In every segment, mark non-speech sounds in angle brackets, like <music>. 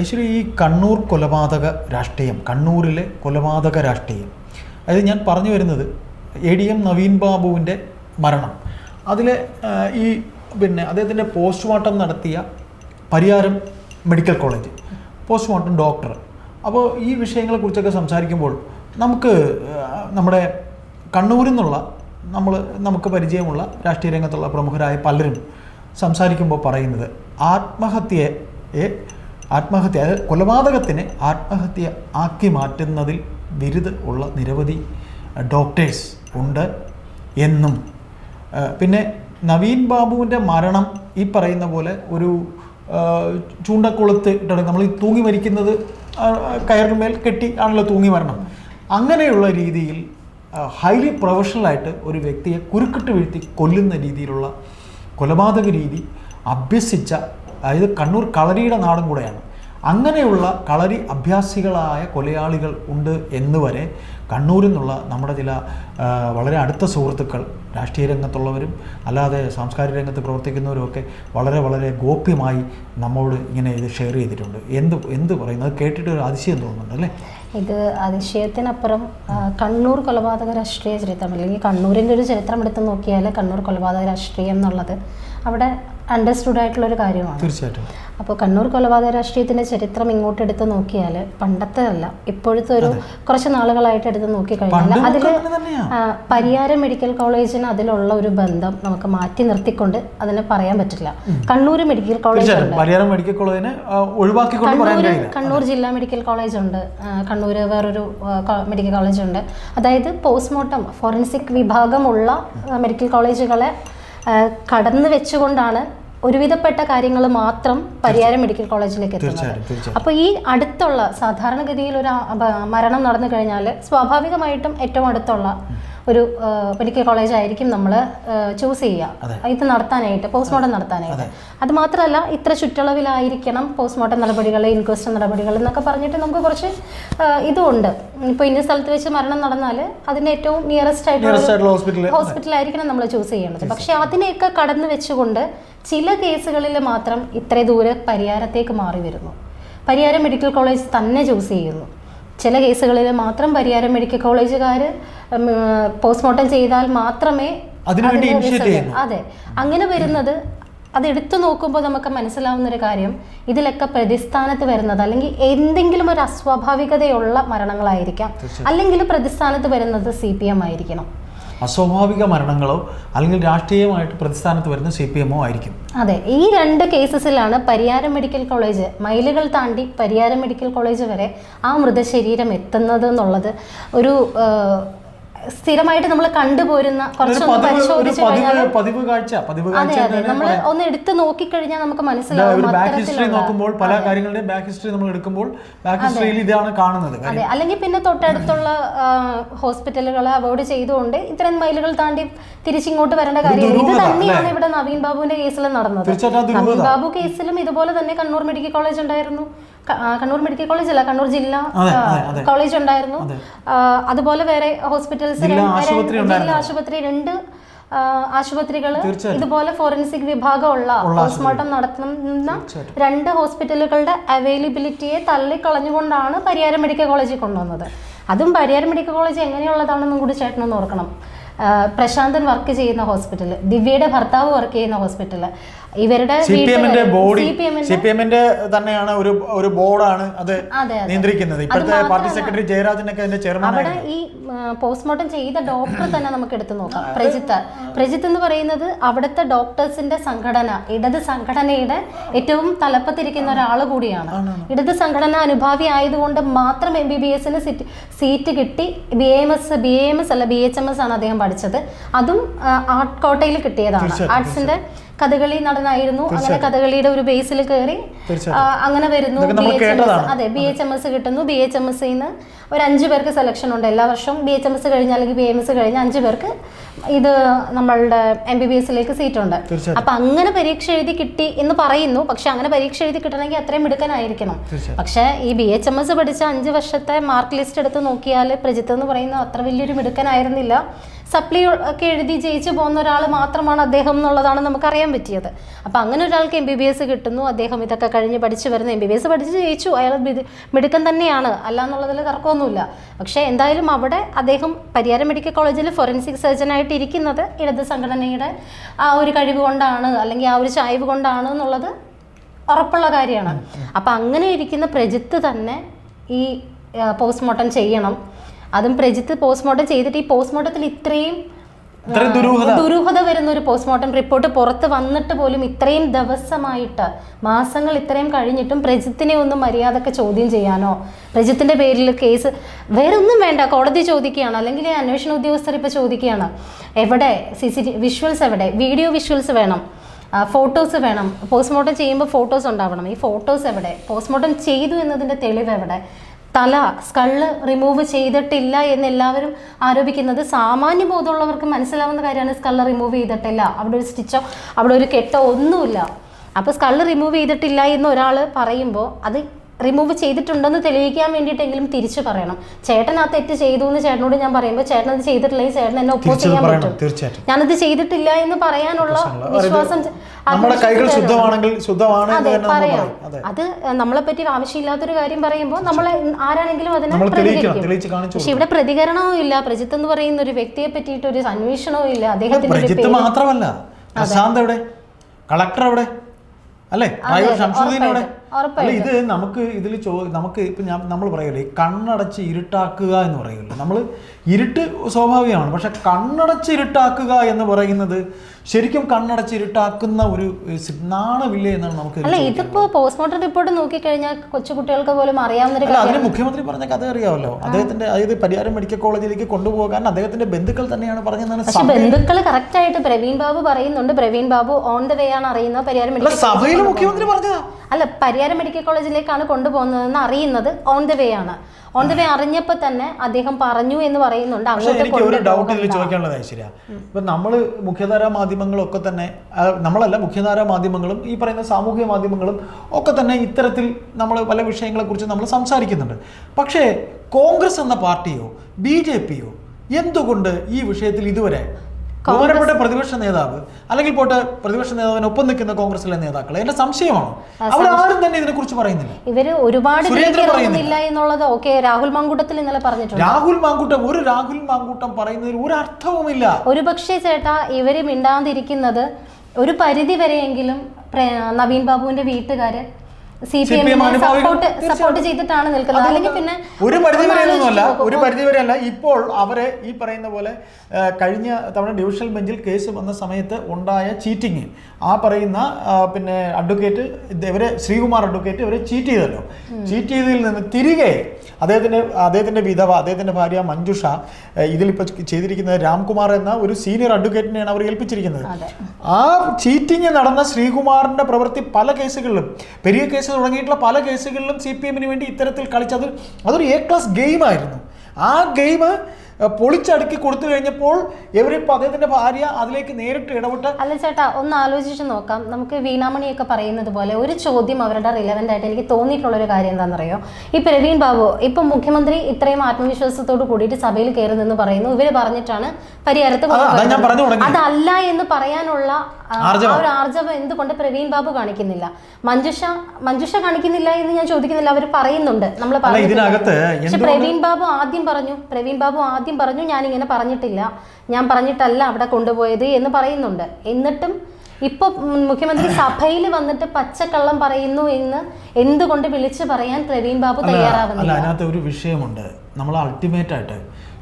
ഐശ്വര്യ ഈ കണ്ണൂർ കൊലപാതക രാഷ്ട്രീയം കണ്ണൂരിലെ കൊലപാതക രാഷ്ട്രീയം. അതായത് ഞാൻ പറഞ്ഞു വരുന്നത് എ ഡി എം നവീൻ ബാബുവിന്റെ മരണം. അതിലെ ഈ പിന്നെ അദ്ദേഹത്തിന്റെ പോസ്റ്റ്മോർട്ടം നടത്തിയ Pariyaram medical college postmortem doctor. അപ്പോൾ ഈ വിഷയങ്ങളെക്കുറിച്ചൊക്കെ സംസാരിക്കുമ്പോൾ നമുക്ക് നമ്മുടെ കണ്ണൂരിൽ നിന്നുള്ള നമ്മൾ നമുക്ക് പരിചയമുള്ള രാഷ്ട്രീയ രംഗത്തുള്ള പ്രമുഖരായ പലരും സംസാരിക്കുമ്പോൾ പറയുന്നത് ആത്മഹത്യയെ ആത്മഹത്യ അതായത് കൊലപാതകത്തിനെ ആത്മഹത്യ ആക്കി മാറ്റുന്നതിൽ ബിരുദ ഉള്ള നിരവധി ഡോക്ടേഴ്സ് ഉണ്ട് എന്നും. പിന്നെ നവീൻ ബാബുവിന്റെ മരണം ഈ പറയുന്ന പോലെ ഒരു ചൂണ്ടക്കുളത്ത് ഇട്ടാണ് നമ്മൾ തൂങ്ങി മരിക്കുന്നത് കയറിന്മേൽ കെട്ടി ആണല്ലോ തൂങ്ങി മരണം. അങ്ങനെയുള്ള രീതിയിൽ ഹൈലി പ്രൊഫഷണലായിട്ട് ഒരു വ്യക്തിയെ കുരുക്കിട്ട് വീഴ്ത്തി കൊല്ലുന്ന രീതിയിലുള്ള കൊലപാതക രീതി അഭ്യസിച്ച അതായത് കണ്ണൂർ കളരിയുടെ നാടും കൂടെയാണ്. അങ്ങനെയുള്ള കളരി അഭ്യാസികളായ കൊലയാളികൾ ഉണ്ട് എന്ന് വരെ കണ്ണൂരിൽ നിന്നുള്ള നമ്മുടെ ചില വളരെ അടുത്ത സുഹൃത്തുക്കൾ രാഷ്ട്രീയ രംഗത്തുള്ളവരും അല്ലാതെ സാംസ്കാരിക രംഗത്ത് പ്രവർത്തിക്കുന്നവരും ഒക്കെ വളരെ വളരെ ഗോപ്യമായി നമ്മോട് ഇങ്ങനെ ഇത് ഷെയർ ചെയ്തിട്ടുണ്ട്. എന്ത് എന്ത് പറയുന്നത് കേട്ടിട്ട് ഒരു അതിശയം തോന്നുന്നുണ്ട് അല്ലേ? ഇത് അതിശയത്തിനപ്പുറം കണ്ണൂർ കൊലപാതക രാഷ്ട്രീയ ചരിത്രം അല്ലെങ്കിൽ കണ്ണൂരിന്റെ ഒരു ചരിത്രം എടുത്ത് നോക്കിയാൽ കണ്ണൂർ കൊലപാതക രാഷ്ട്രീയം എന്നുള്ളത് അവിടെ അണ്ടർസ്റ്റുഡ് ആയിട്ടുള്ള ഒരു കാര്യമാണ്. തീർച്ചയായിട്ടും. അപ്പോൾ കണ്ണൂർ കൊലപാതക രാഷ്ട്രീയത്തിന്റെ ചരിത്രം ഇങ്ങോട്ട് എടുത്ത് നോക്കിയാൽ പണ്ടത്തെ അല്ല ഇപ്പോഴത്തെ ഒരു കുറച്ച് നാളുകളായിട്ട് എടുത്ത് നോക്കിക്കഴിഞ്ഞാൽ കഴിഞ്ഞാൽ അതിൽ പരിയാരം മെഡിക്കൽ കോളേജിന് അതിലുള്ള ഒരു ബന്ധം നമുക്ക് മാറ്റി നിർത്തിക്കൊണ്ട് അതിനെ പറയാൻ പറ്റില്ല. Kannur medical college Pariyaram medical കോളേജിനെ കണ്ണൂർ കണ്ണൂർ ജില്ലാ മെഡിക്കൽ കോളേജ് ഉണ്ട്. കണ്ണൂർ വേറൊരു മെഡിക്കൽ കോളേജ് ഉണ്ട്. അതായത് പോസ്റ്റ്മോർട്ടം ഫോറൻസിക് വിഭാഗമുള്ള മെഡിക്കൽ കോളേജുകളെ കടന്നു വെച്ചുകൊണ്ടാണ് ഒരുവിധപ്പെട്ട കാര്യങ്ങൾ മാത്രം പരിയാരം മെഡിക്കൽ കോളേജിലേക്ക് എത്തുന്നത്. അപ്പോൾ ഈ അടുത്തുള്ള സാധാരണഗതിയിൽ ഒരു മരണം നടന്നു കഴിഞ്ഞാൽ സ്വാഭാവികമായിട്ടും ഏറ്റവും അടുത്തുള്ള ഒരു മെഡിക്കൽ കോളേജ് ആയിരിക്കും നമ്മൾ ചൂസ് ചെയ്യുക. ഇത് നടത്താനായിട്ട് പോസ്റ്റ്മോർട്ടം നടത്താനായിട്ട്. അത്. മാത്രമല്ല ഇത്ര ചുറ്റളവിലായിരിക്കണം പോസ്റ്റ്മോർട്ടം നടപടികൾ ഇൻക്വസ്റ്റ് നടപടികൾ എന്നൊക്കെ പറഞ്ഞിട്ട് നമുക്ക് കുറച്ച് ഇതുണ്ട്. ഇപ്പോൾ ഇന്ന സ്ഥലത്ത് വെച്ച് മരണം നടന്നാൽ അതിന് ഏറ്റവും നിയറസ്റ്റ് ആയിട്ടുള്ള ഹോസ്പിറ്റലായിരിക്കണം നമ്മൾ ചൂസ് ചെയ്യേണ്ടത്. പക്ഷേ അതിനെയൊക്കെ കടന്നു വെച്ചുകൊണ്ട് ചില കേസുകളിൽ മാത്രം ഇത്ര ദൂരെ പരിഹാരത്തേക്ക് മാറി വരുന്നു. പരിയാരം മെഡിക്കൽ കോളേജ് തന്നെ ചൂസ് ചെയ്യുന്നു. ചില കേസുകളിൽ മാത്രം പരിഹാരം മെഡിക്കൽ കോളേജുകാർ പോസ്റ്റ്മോർട്ടം ചെയ്താൽ മാത്രമേ. അതെ. അങ്ങനെ വരുന്നത് അത് എടുത്തു നോക്കുമ്പോൾ നമുക്ക് മനസ്സിലാവുന്ന ഒരു കാര്യം ഇതിലൊക്കെ പ്രതിസ്ഥാനത്ത് വരുന്നത് അല്ലെങ്കിൽ എന്തെങ്കിലും ഒരു അസ്വാഭാവികതയുള്ള മരണങ്ങളായിരിക്കാം. അല്ലെങ്കിൽ പ്രതിസ്ഥാനത്ത് വരുന്നത് സി പി എം ആയിരിക്കണം. അസ്വാഭാവിക മരണങ്ങളോ അല്ലെങ്കിൽ രാഷ്ട്രീയമായിട്ട് പ്രതിസ്ഥാനത്ത് വരുന്ന സി പി എമ്മോ ആയിരിക്കും. അതെ ഈ രണ്ട് കേസസിലാണ് പരിയാരം മെഡിക്കൽ കോളേജ് മൈലുകൾ താണ്ടി പരിയാരം മെഡിക്കൽ കോളേജ് വരെ ആ മൃതശരീരം എത്തുന്നത് എന്നുള്ളത് ഒരു സ്ഥിരമായിട്ട് നമ്മൾ കണ്ടുപോരുന്ന കുറച്ചൊന്ന് പരിശോധിച്ച് കഴിഞ്ഞാൽ അതെ അതെ. നമ്മൾ ഒന്ന് എടുത്ത് നോക്കിക്കഴിഞ്ഞാൽ നമുക്ക്. മനസ്സിലാവും നോക്കുമ്പോൾ പല കാര്യങ്ങളുടെയും ബാക്ക് ഹിസ്റ്ററി നമ്മൾ എടുക്കുമ്പോൾ ബാക്ക് ഹിസ്റ്ററിയിൽ ഇതാണ് കാണുന്നത്. അതെ. അല്ലെങ്കിൽ പിന്നെ തൊട്ടടുത്തുള്ള ഹോസ്പിറ്റലുകളെ അവോയ്ഡ് ചെയ്തുകൊണ്ട് ഇത്തരം മൈലുകൾ താണ്ടി തിരിച്ചിങ്ങോട്ട് വരേണ്ട കാര്യം ഇത് തന്നെയാണ് ഇവിടെ നവീൻ ബാബുവിന്റെ കേസിൽ നടന്നത്. നവീൻ ബാബു കേസിലും ഇതുപോലെ തന്നെ കണ്ണൂർ മെഡിക്കൽ കോളേജ് ഉണ്ടായിരുന്നു. കണ്ണൂർ മെഡിക്കൽ കോളേജ് അല്ല കണ്ണൂർ ജില്ലാ. കോളേജ് ഉണ്ടായിരുന്നു. അതുപോലെ വേറെ ഹോസ്പിറ്റൽസ് ജില്ലാ ആശുപത്രി രണ്ട് ആശുപത്രികൾ ഇതുപോലെ ഫോറൻസിക് വിഭാഗമുള്ള പോസ്റ്റ്മോർട്ടം നടത്തുന്ന രണ്ട് ഹോസ്പിറ്റലുകളുടെ അവൈലബിലിറ്റിയെ തള്ളിക്കളഞ്ഞുകൊണ്ടാണ് പരിയാരം മെഡിക്കൽ കോളേജിൽ കൊണ്ടുവന്നത്. അതും പരിയാരം മെഡിക്കൽ കോളേജ് എങ്ങനെയുള്ളതാണെന്നും കൂടി ചേട്ടനൊന്ന് ഓർക്കണം. പ്രശാന്തൻ വർക്ക് ചെയ്യുന്ന ഹോസ്പിറ്റൽ ദിവ്യയുടെ ഭർത്താവ് വർക്ക് ചെയ്യുന്ന ഹോസ്പിറ്റൽ ഇവരുടെ സി പി എമ്മിന്റെ ബോഡി സി പി എമ്മിന്റെ തന്നെയാണ് ഒരു ഒരു ബോർഡാണ് അത് നിയന്ത്രിക്കുന്നത്. ഇപ്പോഴത്തെ പാർട്ടി സെക്രട്ടറി ജയരാജനൊക്കെ അതിന്റെ ചെയർമാൻ അവിടെ ഈ പോസ്റ്റ്മോർട്ടം ചെയ്ത ഡോക്ടർ തന്നെ നമുക്ക് എടുത്തു നോക്കാം. പ്രജിത്ത്. പ്രജിത്ത് എന്ന് പറയുന്നത് അവിടുത്തെ ഡോക്ടേഴ്സിന്റെ സംഘടന ഇടത് സംഘടനയുടെ ഏറ്റവും തലപ്പത്തിരിക്കുന്ന ഒരാൾ കൂടിയാണ്. ഇടത് സംഘടന അനുഭാവി ആയതുകൊണ്ട് മാത്രം എം ബി ബി എസിന് സീറ്റ് കിട്ടി. B M S B M S അല്ല ബി എച്ച് എം എസ് ആണ് അദ്ദേഹം പഠിച്ചത്. അതും ആർട്ട് കോട്ടയിൽ കിട്ടിയതാണ്. ആർട്സിന്റെ കഥകളി നടനായിരുന്നു. അങ്ങനെ കഥകളിയുടെ ഒരു ബേസിൽ കയറി അങ്ങനെ വരുന്നു ബി എച്ച് എം എസ് അതെ ബി എച്ച് എം എസ് കിട്ടുന്നു. ബി എച്ച് എം എസ് ഒരു അഞ്ച് പേർക്ക് സെലക്ഷൻ ഉണ്ട്. എല്ലാ വർഷവും ബി എച്ച് എം എസ് കഴിഞ്ഞ് അല്ലെങ്കിൽ ബി എം എസ് കഴിഞ്ഞ് അഞ്ച് പേർക്ക് ഇത് നമ്മളുടെ എം ബി ബി എസിലേക്ക് സീറ്റുണ്ട്. അപ്പൊ അങ്ങനെ പരീക്ഷ എഴുതി കിട്ടി എന്ന് പറയുന്നു. പക്ഷെ അങ്ങനെ പരീക്ഷ എഴുതി കിട്ടണമെങ്കിൽ അത്രയും മിടുക്കനായിരിക്കണം. പക്ഷെ ഈ ബി എച്ച് എം എസ് പഠിച്ച അഞ്ച് വർഷത്തെ മാർക്ക് ലിസ്റ്റ് എടുത്ത് നോക്കിയാൽ പ്രജിത്ത് എന്ന് പറയുന്ന അത്ര വലിയൊരു മിടുക്കനായിരുന്നില്ല. സപ്ലി ഒക്കെ എഴുതി ജയിച്ചു പോകുന്ന ഒരാൾ മാത്രമാണ് അദ്ദേഹം എന്നുള്ളതാണ് നമുക്കറിയാൻ പറ്റിയത്. അപ്പം അങ്ങനെ ഒരാൾക്ക് എം ബി ബി എസ് കിട്ടുന്നു. അദ്ദേഹം ഇതൊക്കെ കഴിഞ്ഞ് പഠിച്ചു വരുന്ന. എം ബി ബി എസ് പഠിച്ച് ജയിച്ചു. അയാൾ മിടു- മിടുക്കൻ തന്നെയാണ്. അല്ല എന്നുള്ളതിൽ തർക്കമൊന്നുമില്ല പക്ഷേ എന്തായാലും അവിടെ അദ്ദേഹം പരിയാരം മെഡിക്കൽ കോളേജിൽ ഫോറൻസിക് സർജനായിട്ട് ഇരിക്കുന്നത് ഇടത് സംഘടനയുടെ ആ ഒരു കഴിവ് കൊണ്ടാണ് അല്ലെങ്കിൽ ആ ഒരു ചായ്വ് കൊണ്ടാണ് എന്നുള്ളത് ഉറപ്പുള്ള കാര്യമാണ്. അപ്പം അങ്ങനെ ഇരിക്കുന്ന പ്രജിത്ത് തന്നെ ഈ പോസ്റ്റ്മോർട്ടം ചെയ്യണം. അതും പ്രജിത്ത് പോസ്റ്റ്മോർട്ടം ചെയ്തിട്ട് ഈ പോസ്റ്റ്മോർട്ടത്തിൽ ഇത്രയും ദുരൂഹത. വരുന്ന ഒരു പോസ്റ്റ്മോർട്ടം റിപ്പോർട്ട് പുറത്ത് വന്നിട്ട് പോലും ഇത്രയും ദിവസമായിട്ട് മാസങ്ങൾ ഇത്രയും കഴിഞ്ഞിട്ടും പ്രജിത്തിനെ ഒന്നും മര്യാദയ്ക്ക് ചോദ്യം ചെയ്യാനോ പ്രജിത്തിന്റെ പേരിൽ കേസ് വേറെ ഒന്നും വേണ്ട കോടതി ചോദിക്കുകയാണ് അല്ലെങ്കിൽ അന്വേഷണ ഉദ്യോഗസ്ഥർ ഇപ്പോൾ ചോദിക്കുകയാണ്. എവിടെ? സി സി ടി വിഷ്വൽസ് എവിടെ? വീഡിയോ വിഷ്വൽസ് വേണം. ഫോട്ടോസ് വേണം. പോസ്റ്റ്മോർട്ടം ചെയ്യുമ്പോൾ ഫോട്ടോസ് ഉണ്ടാവണം. ഈ ഫോട്ടോസ് എവിടെ? പോസ്റ്റ്മോർട്ടം ചെയ്തു എന്നതിന്റെ തെളിവ് എവിടെ? തല സ്കള്ള് റിമൂവ് ചെയ്തിട്ടില്ല എന്ന് എല്ലാവരും ആരോപിക്കുന്നത്. സാമാന്യ ബോധമുള്ളവർക്ക് മനസ്സിലാവുന്ന കാര്യമാണ് സ്കള്ള് റിമൂവ് ചെയ്തിട്ടില്ല. അവിടെ ഒരു സ്റ്റിച്ചോ അവിടെ ഒരു കെട്ടോ ഒന്നുമില്ല. അപ്പോൾ സ്കള്ള് റിമൂവ് ചെയ്തിട്ടില്ല എന്ന് ഒരാൾ പറയുമ്പോൾ അത് റിമൂവ് ചെയ്തിട്ടുണ്ടെന്ന് തെളിയിക്കാൻ വേണ്ടിയിട്ടെങ്കിലും തിരിച്ചു പറയണം. ചേട്ടൻ ആ തെറ്റ് ചെയ്തു എന്ന് ചേട്ടനോട് ഞാൻ പറയുമ്പോൾ ചേട്ടൻ അത് ചെയ്തിട്ടില്ലെങ്കിൽ ചേട്ടൻ എന്നെ ഒപ്പോ തിരിച്ചത് ചെയ്യാൻ പറ്റും. ഞാൻ ഞാനത് ചെയ്തിട്ടില്ല എന്ന് പറയാനുള്ള വിശ്വാസം നമ്മുടെ കൈകൾ ശുദ്ധമാണെങ്കിൽ ശുദ്ധമാണ് അതെ പറയാം. അത്. നമ്മളെ പറ്റി ആവശ്യമില്ലാത്തൊരു കാര്യം പറയുമ്പോൾ നമ്മളെ ആരാണെങ്കിലും അതിനെ പ്രതികരിക്കും. പക്ഷെ ഇവിടെ പ്രതികരണവും ഇല്ല. പ്രജിത്ത് എന്ന് പറയുന്ന ഒരു വ്യക്തിയെ പറ്റിയിട്ട് ഒരു അന്വേഷണവും ഇല്ല. അദ്ദേഹത്തിന്റെ മാത്രമല്ല. പ്രശാന്ത് എവിടെ? കളക്ടർ എവിടെ? അല്ലേ? ഡ്രൈവർ ഷംസുദ്ദീൻ എവിടെ? അല്ല ഇത് നമുക്ക് ഇതിൽ ചോ നമുക്ക് ഇപ്പം ഞാൻ നമ്മൾ പറയല്ലേ കണ്ണടച്ച് ഇരുട്ടാക്കുക എന്ന് പറയുമല്ലോ നമ്മൾ ഇരുട്ട് സ്വാഭാവികമാണ് പക്ഷെ കണ്ണടച്ച് ഇരുട്ടാക്കുക എന്ന് പറയുന്നത് ശരിക്കും കണ്ണടച്ച് ഇരുട്ടാക്കുന്ന ഒരു നാണമില്ലേ എന്നാണ് നമുക്ക് അല്ല ഇതിപ്പോ പോസ്റ്റ്മോർട്ടം റിപ്പോർട്ട് നോക്കിക്കഴിഞ്ഞാൽ കൊച്ചുകുട്ടികൾക്ക് പോലും അറിയാവുന്ന അതിന് മുഖ്യമന്ത്രി പറഞ്ഞ കഥ അറിയാമല്ലോ. അദ്ദേഹത്തിന്റെ അതായത് പരിയാരം മെഡിക്കൽ കോളേജിലേക്ക് കൊണ്ടുപോകാൻ അദ്ദേഹത്തിന്റെ ബന്ധുക്കൾ തന്നെയാണ് പറഞ്ഞതെന്നാണ് ബന്ധുക്കൾ കറക്റ്റ് ആയിട്ട് പ്രവീൺ ബാബു പറയുന്നുണ്ട്. Praveen Babu on the way ആണ് അറിയുന്നത്. പരിയാരം മെഡിക്കൽ സഭയിൽ മുഖ്യമന്ത്രി പറഞ്ഞതാ. അല്ല പരിയാരം മെഡിക്കൽ കോളേജിലേക്കാണ് കൊണ്ടുപോകുന്നതെന്ന് അറിയുന്നത് ഓൺ ദ വേ ആണ്. ഓൺ ദ വേ അറിഞ്ഞപ്പോൾ തന്നെ അദ്ദേഹം പറഞ്ഞു എന്ന് പറയുന്നുണ്ട്. എനിക്ക് ഒരു ഡൗട്ട് ഇതിൽ. ചോദിക്കാനുള്ളത് ഐശ്വര്യ. ഇപ്പൊ നമ്മൾ മുഖ്യധാരാ മാധ്യമങ്ങളൊക്കെ തന്നെ നമ്മളല്ല മുഖ്യധാര മാധ്യമങ്ങളും ഈ പറയുന്ന സാമൂഹ്യ മാധ്യമങ്ങളും ഒക്കെ തന്നെ ഇത്തരത്തിൽ നമ്മൾ പല വിഷയങ്ങളെ കുറിച്ച് നമ്മൾ സംസാരിക്കുന്നുണ്ട്. പക്ഷേ കോൺഗ്രസ് എന്ന പാർട്ടിയോ ബി ജെ പിയോ എന്തുകൊണ്ട് ഈ വിഷയത്തിൽ ഇതുവരെ ബഹുമാനപ്പെട്ട പ്രതിപക്ഷ നേതാവ്. അല്ലെങ്കിൽ പോട്ടെ പ്രതിപക്ഷ നേതാവിന് ഒപ്പം നിൽക്കുന്ന കോൺഗ്രസിലെ നേതാക്കൾ എന്റെ സംശയമാണ്? അവർ ആരും തന്നെ ഇതിനെ കുറിച്ച് പറയുന്നില്ല. ഇവർ ഒരുപാട് പറയുന്നില്ല. എന്നുള്ളത് ഓക്കെ രാഹുൽ മാങ്കൂട്ടത്തിൽ ഇന്നലെ പറഞ്ഞിട്ടുണ്ട്. രാഹുൽ മാങ്കൂട്ടം ഒരു രാഹുൽ മാങ്കൂട്ടം പറയുന്നതിൽ ഒരു അർത്ഥവുമില്ല. ഒരു പക്ഷേ ചേട്ടാ ഇവർ മിണ്ടാതിരിക്കുന്നത് ഒരു പരിധി വരെയെങ്കിലും നവീൻ ബാബുവിന്റെ വീട്ടുകാര് സി പി എമ്മിനെ സപ്പോർട്ട് സപ്പോർട്ട് ചെയ്തിട്ടാണ് നിൽക്കുന്നത്. അല്ലെങ്കിൽ പിന്നെ ഒരു പരിധി വരെ ഒന്നുമല്ല ഒരു പരിധി വരെ അല്ല ഇപ്പോൾ അവരെ ഈ പറയുന്ന പോലെ കഴിഞ്ഞ തവണ ഡിവിഷണൽ ബെഞ്ചിൽ കേസ് വന്ന സമയത്ത് ഉണ്ടായ ചീറ്റിങ് ആ പറയുന്ന പിന്നെ അഡ്വക്കേറ്റ് ഇവരെ ശ്രീകുമാർ അഡ്വക്കേറ്റ് ഇവരെ ചീറ്റ് ചെയ്തല്ലോ. ചീറ്റ് ചെയ്തതിൽ നിന്ന് തിരികെ അദ്ദേഹത്തിന്റെ അദ്ദേഹത്തിന്റെ വിധവ അദ്ദേഹത്തിന്റെ ഭാര്യ മഞ്ജുഷ ഇതിലിപ്പോൾ ചെയ്തിരിക്കുന്നത് രാംകുമാർ എന്ന ഒരു സീനിയർ അഡ്വക്കേറ്റിനെയാണ് അവർ ഏൽപ്പിച്ചിരിക്കുന്നത്. ആ ചീറ്റിങ് നടന്ന ശ്രീകുമാറിന്റെ പ്രവൃത്തി പല കേസുകളിലും. പെരിയ കേസ് തുടങ്ങിയിട്ടുള്ള പല കേസുകളിലും സി പി എമ്മിന് വേണ്ടി ഇത്തരത്തിൽ കളിച്ചത് അതൊരു എ ക്ലാസ് ഗെയിമായിരുന്നു ആ ഗെയിം പൊളിച്ചടുക്കി കൊടുത്തു കഴിഞ്ഞപ്പോൾ അദ്ദേഹത്തിന്റെ ഭാര്യ അതിലേക്ക് നേരിട്ട് ഇടപെട്ട് അല്ല ചേട്ടാ ഒന്ന് ആലോചിച്ച് നോക്കാം നമുക്ക് വീണാമണിയൊക്കെ പറയുന്നത് പോലെ ഒരു ചോദ്യം അവരുടെ റിലവന്റ് ആയിട്ട് എനിക്ക് തോന്നിയിട്ടുള്ള ഒരു കാര്യം എന്താണെന്നറിയോ ഈ പ്രവീൺ ബാബു ഇപ്പം മുഖ്യമന്ത്രി ഇത്രയും ആത്മവിശ്വാസത്തോട് കൂടിയിട്ട് സഭയിൽ കയറുന്നെന്ന് പറയുന്നു ഇവർ പറഞ്ഞിട്ടാണ് പരിഹാരത്ത്. അതല്ല എന്ന് പറയാനുള്ള. ഒരു ആർജവം എന്തുകൊണ്ട് പ്രവീൺ ബാബു കാണിക്കുന്നില്ല? മഞ്ജുഷ മഞ്ജുഷ കാണിക്കുന്നില്ല എന്ന് ഞാൻ ചോദിക്കുന്നില്ല അവർ പറയുന്നുണ്ട്. നമ്മൾ ഇതിനകത്ത് പക്ഷെ പ്രവീൺ ബാബു ആദ്യം പറഞ്ഞു പ്രവീൺ ബാബു ആദ്യം പറഞ്ഞു ഞാൻ ഇങ്ങനെ പറഞ്ഞിട്ടില്ല. ഞാൻ പറഞ്ഞിട്ടല്ല അവിടെ കൊണ്ടുപോയത് എന്ന് പറയുന്നുണ്ട്. എന്നിട്ടും ഇപ്പൊ മുഖ്യമന്ത്രി <coughs> സഭയിൽ വന്നിട്ട് പച്ചക്കള്ളം പറയുന്നു എന്ന് എന്തുകൊണ്ട് വിളിച്ചു പറയാൻ പ്രവീൺ ബാബു തയ്യാറാകുന്നില്ല അതിനകത്ത് ഒരു വിഷയമുണ്ട്. നമ്മൾ അൾട്ടിമേറ്റ് ആയിട്ട്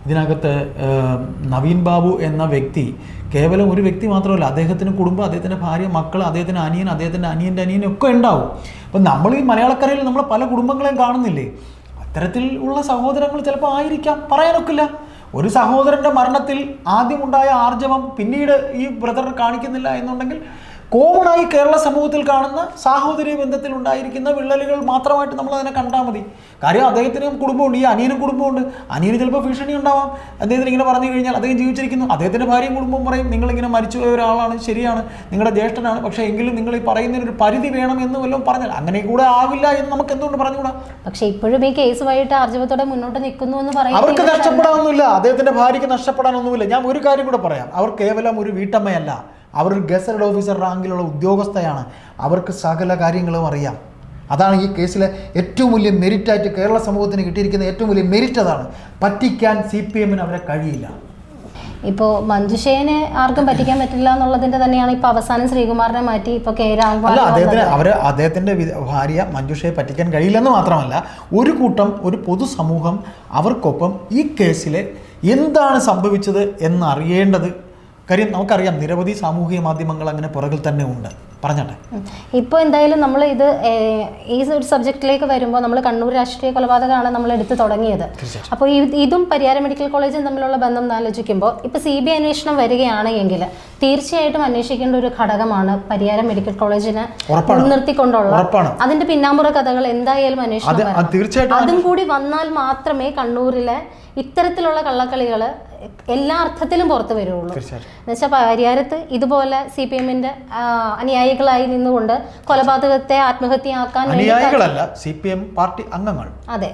ഇതിനകത്ത് നവീൻ ബാബു എന്ന വ്യക്തി കേവലം ഒരു വ്യക്തി മാത്രമല്ല അദ്ദേഹത്തിന് കുടുംബം അദ്ദേഹത്തിന്റെ ഭാര്യ മക്കൾ അദ്ദേഹത്തിന്റെ അനിയൻ അദ്ദേഹത്തിന്റെ അനിയന്റെ അനിയൻ ഒക്കെ ഉണ്ടാവും. അപ്പം നമ്മൾ ഈ മലയാളക്കരയിൽ നമ്മൾ പല കുടുംബങ്ങളെയും കാണുന്നില്ലേ? അത്തരത്തിൽ ഉള്ള സഹോദരങ്ങൾ ചിലപ്പോൾ ആയിരിക്കാം. പറയാനൊക്കില്ല. ഒരു സഹോദരന്റെ മരണത്തിൽ ആദ്യമുണ്ടായ ആർജവം പിന്നീട് ഈ ബ്രദർ കാണിക്കുന്നില്ല എന്നുണ്ടെങ്കിൽ കോമണായി കേരള സമൂഹത്തിൽ കാണുന്ന സാഹോദര്യ ബന്ധത്തിൽ ഉണ്ടായിരിക്കുന്ന വിള്ളലുകൾ മാത്രമായിട്ട് നമ്മൾ അതിനെ കണ്ടാൽ മതി. കാര്യം അദ്ദേഹത്തിനും കുടുംബമുണ്ട് ഈ അനിയനും കുടുംബമുണ്ട്. അനിയന് ചിലപ്പോൾ ഭീഷണി ഉണ്ടാവാം. അദ്ദേഹത്തിന് ഇങ്ങനെ പറഞ്ഞു കഴിഞ്ഞാൽ അദ്ദേഹം ജീവിച്ചിരിക്കുന്നു. അദ്ദേഹത്തിന്റെ ഭാര്യയും കുടുംബവും പറയും നിങ്ങളിങ്ങനെ മരിച്ചുപോയ ഒരാളാണ് ശരിയാണ് നിങ്ങളുടെ ജ്യേഷ്ഠനാണ്. പക്ഷേ എങ്കിലും നിങ്ങൾ ഈ പറയുന്നതിനൊരു പരിധി വേണം എന്ന് വല്ലതും പറഞ്ഞാൽ അങ്ങനെ കൂടെ ആവില്ല എന്ന് നമുക്ക് എന്തുകൊണ്ട് പറഞ്ഞുകൂടാ? പക്ഷേ ഇപ്പോഴും ഈ കേസുമായിട്ട് ആർജവത്തോടെ മുന്നോട്ട് നിൽക്കുന്നു എന്ന് അവർക്ക് നഷ്ടപ്പെടാനൊന്നുമില്ല. അദ്ദേഹത്തിന്റെ ഭാര്യയ്ക്ക് നഷ്ടപ്പെടാനൊന്നുമില്ല. ഞാൻ ഒരു കാര്യം കൂടെ പറയാം. അവർ കേവലം ഒരു വീട്ടമ്മയല്ല. അവർ ഒരു ഗസറ്റഡ് ഓഫീസർ റാങ്കിലുള്ള ഉദ്യോഗസ്ഥയാണ്. അവർക്ക് സകല കാര്യങ്ങളും അറിയാം. അതാണ് ഈ കേസിലെ ഏറ്റവും വലിയ മെരിറ്റായിട്ട് കേരള സമൂഹത്തിന് കിട്ടിയിരിക്കുന്ന ഏറ്റവും വലിയ മെരിറ്റ് അതാണ്. പറ്റിക്കാൻ സി പി എമ്മിന് അവരെ കഴിയില്ല. ഇപ്പോൾ മഞ്ജുഷേനെ ആർക്കും പറ്റിക്കാൻ പറ്റില്ല എന്നുള്ളതിന്റെ തന്നെയാണ് ഇപ്പൊ അവസാനം ശ്രീകുമാറിനെ മാറ്റി ഇപ്പൊ കെ രാഘവൻ അല്ല അദ്ദേഹത്തിന്. അവർ അദ്ദേഹത്തിന്റെ ഭാര്യ മഞ്ജുഷയെ പറ്റിക്കാൻ കഴിയില്ലെന്ന് മാത്രമല്ല ഒരു കൂട്ടം ഒരു പൊതുസമൂഹം അവർക്കൊപ്പം ഈ കേസിലെ എന്താണ് സംഭവിച്ചത് എന്നറിയേണ്ടത് കാര്യം നമുക്കറിയാം നിരവധി സാമൂഹിക മാധ്യമങ്ങൾ അങ്ങനെ പുറകിൽ തന്നെ ഉണ്ട്. പറഞ്ഞട്ടെ. ഇപ്പോൾ എന്തായാലും നമ്മൾ ഇത് ഈ ഒരു സബ്ജക്റ്റിലേക്ക് വരുമ്പോൾ നമ്മൾ കണ്ണൂർ രാഷ്ട്രീയ കൊലപാതകമാണ് നമ്മൾ എടുത്തു തുടങ്ങിയത്. അപ്പോൾ ഇതും പരിയാരം മെഡിക്കൽ കോളേജും തമ്മിലുള്ള ബന്ധം ആലോചിക്കുമ്പോൾ ഇപ്പോൾ സി ബി അന്വേഷണം വരികയാണെങ്കിൽ തീർച്ചയായിട്ടും അന്വേഷിക്കേണ്ട ഒരു ഘടകമാണ് പരിയാരം മെഡിക്കൽ കോളേജിനെ നിർത്തിക്കൊണ്ടുള്ള മുൻനിർത്തിക്കൊണ്ടുള്ള അതിന്റെ പിന്നാമ്പുറ കഥകൾ എന്തായാലും അന്വേഷണം അത് കൂടി വന്നാൽ മാത്രമേ കണ്ണൂരിലെ ഇത്തരത്തിലുള്ള കള്ളക്കളികൾ എല്ലാ അർത്ഥത്തിലും പുറത്തു വരുള്ളൂ. എന്നുവെച്ചാൽ പരിഹാരത്ത് ഇതുപോലെ സി പി എമ്മിന്റെ അനുയായികളായി നിന്നുകൊണ്ട് കൊലപാതകത്തെ ആത്മഹത്യയാക്കാൻ അനുയായികളല്ല സി പി എം പാർട്ടി അംഗങ്ങൾ അതെ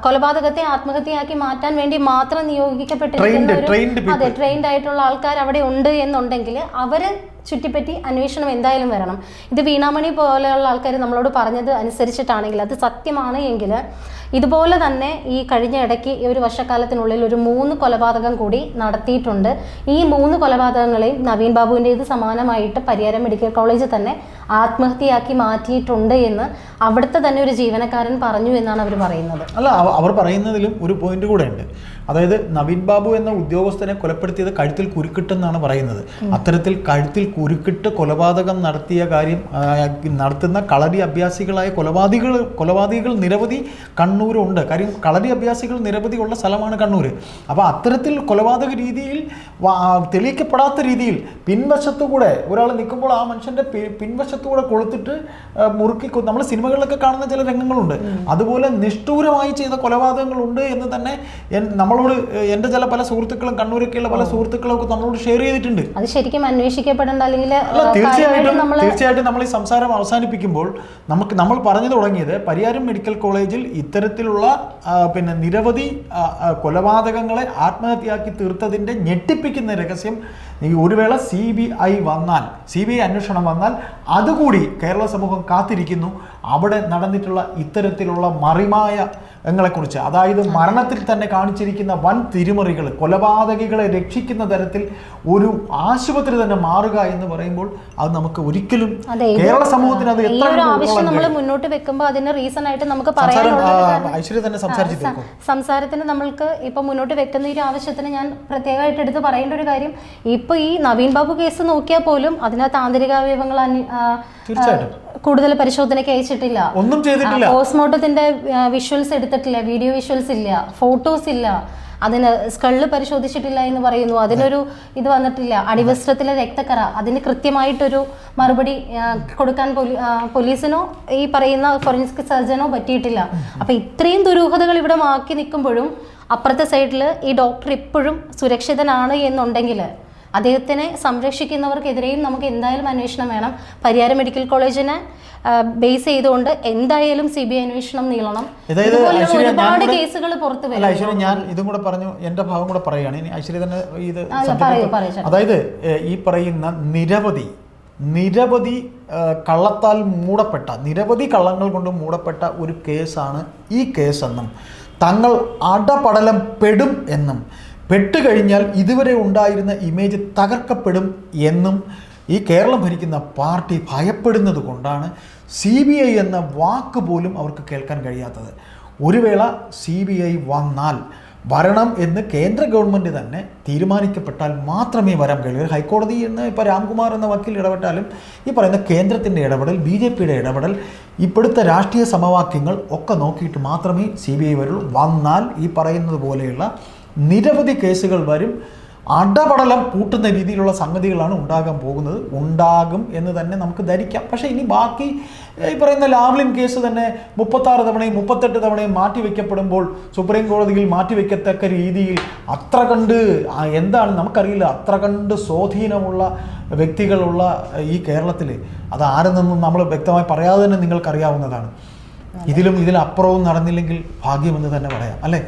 കൊലപാതകത്തെ ആത്മഹത്യയാക്കി മാറ്റാൻ വേണ്ടി മാത്രം നിയോഗിക്കപ്പെട്ടിരിക്കുന്ന. അതെ ട്രെയിൻഡ് ആയിട്ടുള്ള ആൾക്കാർ അവിടെ ഉണ്ട് എന്നുണ്ടെങ്കിൽ അവരെ ചുറ്റിപ്പറ്റി അന്വേഷണം എന്തായാലും വരണം. ഇത് വീണാമണി പോലെയുള്ള ആൾക്കാർ നമ്മളോട് പറഞ്ഞത് അനുസരിച്ചിട്ടാണെങ്കിൽ അത് സത്യമാണ് എങ്കിൽ ഇതുപോലെ തന്നെ ഈ കഴിഞ്ഞ ഇടയ്ക്ക് ഈ ഒരു വർഷക്കാലത്തിനുള്ളിൽ ഒരു മൂന്ന് കൊലപാതകം കൂടി നടത്തിയിട്ടുണ്ട്. ഈ മൂന്ന് കൊലപാതകങ്ങളെയും നവീൻ ബാബുവിന്റേത് സമാനമായിട്ട് പരിയാരം മെഡിക്കൽ കോളേജിൽ തന്നെ ആത്മഹത്യയാക്കി മാറ്റിയിട്ടുണ്ട് എന്ന് അവിടുത്തെ തന്നെ ഒരു ജീവനക്കാരൻ പറഞ്ഞു എന്നാണ് അവർ പറയുന്നത്. അല്ല അവർ പറയുന്നതിലും ഒരു പോയിന്റ് കൂടെ ഉണ്ട്. അതായത് നവീൻ ബാബു എന്ന ഉദ്യോഗസ്ഥനെ കൊലപ്പെടുത്തിയത് കഴുത്തിൽ കുരുക്കിട്ടെന്നാണ് പറയുന്നത്. അത്തരത്തിൽ കഴുത്തിൽ കുരുക്കിട്ട് കൊലപാതകം നടത്തിയ കാര്യം നടത്തുന്ന കളരി അഭ്യാസികളായ കൊലപാതകൾ കൊലപാതകൾ നിരവധി കണ്ണൂരുണ്ട്. കാര്യം കളരി അഭ്യാസികൾ നിരവധി ഉള്ള സ്ഥലമാണ് കണ്ണൂർ അപ്പോൾ അത്തരത്തിൽ കൊലപാതക രീതിയിൽ തെളിയിക്കപ്പെടാത്ത രീതിയിൽ പിൻവശത്തുകൂടെ ഒരാൾ നിൽക്കുമ്പോൾ ആ മനുഷ്യന്റെ പിൻവശത്തുകൂടെ കൊളുത്തിട്ട് മുറുക്കി നമ്മൾ സിനിമകളിലൊക്കെ കാണുന്ന ചില രംഗങ്ങളുണ്ട്. അതുപോലെ നിഷ്ഠൂരമായി ചെയ്ത കൊലപാതകങ്ങളുണ്ട് എന്ന് തന്നെ എൻ- നമ്മളോട് എന്റെ ചില പല സുഹൃത്തുക്കളും കണ്ണൂരൊക്കെയുള്ള പല സുഹൃത്തുക്കളും ഒക്കെ നമ്മളോട് ഷെയർ ചെയ്തിട്ടുണ്ട്. അത് ശരിക്കും അന്വേഷിക്കപ്പെടേണ്ട അല്ലെങ്കിൽ തീർച്ചയായിട്ടും തീർച്ചയായിട്ടും നമ്മൾ ഈ സംസാരം അവസാനിപ്പിക്കുമ്പോൾ നമുക്ക് നമ്മൾ പറഞ്ഞു തുടങ്ങിയത് പരിയാരം മെഡിക്കൽ കോളേജിൽ ഇത്തരത്തിലുള്ള പിന്നെ നിരവധി കൊലപാതകങ്ങളെ ആത്മഹത്യയാക്കി തീർത്തതിന്റെ ഞെട്ടിപ്പിക്കുന്ന രഹസ്യം ഈ ഒരു വേള സി ബി ഐ വന്നാൽ സി ബി ഐ അന്വേഷണം വന്നാൽ അതുകൂടി കേരള സമൂഹം കാത്തിരിക്കുന്നു. അവിടെ നടന്നിട്ടുള്ള ഇത്തരത്തിലുള്ള മറിമായ ങ്ങളെക്കുറിച്ച്. അതായത് മരണത്തിൽ തന്നെ കാണിച്ചിരിക്കുന്ന വൻ തിരിമറികൾ കൊലപാതകികളെ രക്ഷിക്കുന്ന തരത്തിൽ ഒരു ആശുപത്രി തന്നെ മാറുക എന്ന് പറയുമ്പോൾ അത് നമുക്ക് ഒരിക്കലും കേരള സമൂഹത്തിന് അത് എത്ര ആവശ്യം നമ്മൾ മുന്നോട്ട് വെക്കുമ്പോൾ അതിന് റീസൺ ആയിട്ട് നമുക്ക് ഐശ്വര്യ തന്നെ സംസാരിച്ചു സംസാരത്തിന് നമ്മൾക്ക് ഇപ്പൊ മുന്നോട്ട് വെക്കുന്ന ഈ ഒരു ആവശ്യത്തിന് ഞാൻ പ്രത്യേകമായിട്ട് എടുത്ത് പറയേണ്ട ഒരു കാര്യം ഇപ്പൊ ഈ നവീൻ ബാബു കേസ് നോക്കിയാൽ പോലും അതിനകത്ത് ആന്തരിക അവയവങ്ങൾ കൂടുതൽ പരിശോധനയ്ക്ക് അയച്ചിട്ടില്ല. ഒന്നും ചെയ്തിട്ടില്ല. പോസ്റ്റ്മോർട്ടത്തിന്റെ വിഷ്വൽസ് എടുത്തിട്ടില്ല. വീഡിയോ വിഷ്വൽസ് ഇല്ല. ഫോട്ടോസ് ഇല്ല. അതിന് സ്കള്ള് പരിശോധിച്ചിട്ടില്ല എന്ന് പറയുന്നു. അതിനൊരു ഇത് വന്നിട്ടില്ല. അടിവസ്ത്രത്തിലെ രക്തക്കറ. അതിന് കൃത്യമായിട്ടൊരു മറുപടി കൊടുക്കാൻ പോലീ- പോലീസിനോ ഈ പറയുന്ന ഫോറൻസിക് സർജനോ പറ്റിയിട്ടില്ല. അപ്പൊ ഇത്രയും ദുരൂഹതകൾ ഇവിടെ മാക്കി നിൽക്കുമ്പോഴും അപ്പുറത്തെ സൈഡിൽ ഈ ഡോക്ടർ ഇപ്പോഴും സുരക്ഷിതനാണ് എന്നുണ്ടെങ്കിൽ അദ്ദേഹത്തിനെ സംരക്ഷിക്കുന്നവർക്കെതിരെയും നമുക്ക് എന്തായാലും അന്വേഷണം വേണം. പരിയാരം മെഡിക്കൽ കോളേജിനെ ബേസ് ചെയ്തുകൊണ്ട് എന്തായാലും സി ബി ഐ അന്വേഷണം നീളണം ഒരുപാട് കേസുകൾ പുറത്തു വരും ഐശ്വര്യ ഞാൻ ഇതും കൂടെ പറഞ്ഞു എന്റെ ഭാവം കൂടെ പറയുകയാണ്. ഇനി ഐശ്വര്യ തന്നെ ഇത്. അതായത് ഈ പറയുന്ന നിരവധി നിരവധി കള്ളത്താൽ മൂടപ്പെട്ട നിരവധി കള്ളങ്ങൾ കൊണ്ട് മൂടപ്പെട്ട ഒരു കേസാണ് ഈ കേസെന്നും. തങ്ങൾ അടപടലം പെടും എന്നും. പെട്ടുകഴിഞ്ഞാൽ ഇതുവരെ ഉണ്ടായിരുന്ന ഇമേജ് തകർക്കപ്പെടും എന്നും ഈ കേരളം ഭരിക്കുന്ന പാർട്ടി ഭയപ്പെടുന്നത് കൊണ്ടാണ് സി ബി ഐ എന്ന വാക്ക് പോലും അവർക്ക് കേൾക്കാൻ കഴിയാത്തത്. ഒരു വേള സി ബി ഐ വന്നാൽ വരണം എന്ന് കേന്ദ്ര ഗവൺമെന്റ് തന്നെ തീരുമാനിക്കപ്പെട്ടാൽ മാത്രമേ വരാൻ കഴിയൂ. ഹൈക്കോടതി എന്ന് ഇപ്പോൾ രാംകുമാർ എന്ന വക്കീൽ ഇടപെട്ടാലും ഈ പറയുന്ന കേന്ദ്രത്തിന്റെ ഇടപെടൽ ബി ജെ പിയുടെ ഇടപെടൽ ഇപ്പോഴത്തെ രാഷ്ട്രീയ സമവാക്യങ്ങൾ ഒക്കെ നോക്കിയിട്ട് മാത്രമേ സി ബി ഐ വരുള്ളൂ. വന്നാൽ ഈ പറയുന്നത് പോലെയുള്ള നിരവധി കേസുകൾ വരും. അടപടലം കൂട്ടുന്ന രീതിയിലുള്ള സംഗതികളാണ് ഉണ്ടാകാൻ പോകുന്നത്. ഉണ്ടാകും എന്ന് തന്നെ നമുക്ക് ധരിക്കാം. പക്ഷേ ഇനി ബാക്കി ഈ പറയുന്ന ലാവ്ലിൻ കേസ് തന്നെ മുപ്പത്താറ് തവണയും മുപ്പത്തെട്ട് തവണയും മാറ്റിവെക്കപ്പെടുമ്പോൾ സുപ്രീം കോടതിയിൽ മാറ്റിവെക്കത്തക്ക രീതിയിൽ അത്ര കണ്ട് എന്താണ് നമുക്കറിയില്ല. അത്ര കണ്ട് സ്വാധീനമുള്ള വ്യക്തികളുള്ള ഈ കേരളത്തിൽ അത് ആരെന്നൊന്നും നമ്മൾ വ്യക്തമായി പറയാതെ തന്നെ നിങ്ങൾക്കറിയാവുന്നതാണ്. ഇതിലും ഇതിലപ്പുറവും നടന്നില്ലെങ്കിൽ ഭാഗ്യമെന്ന് തന്നെ പറയാം. അല്ലേ?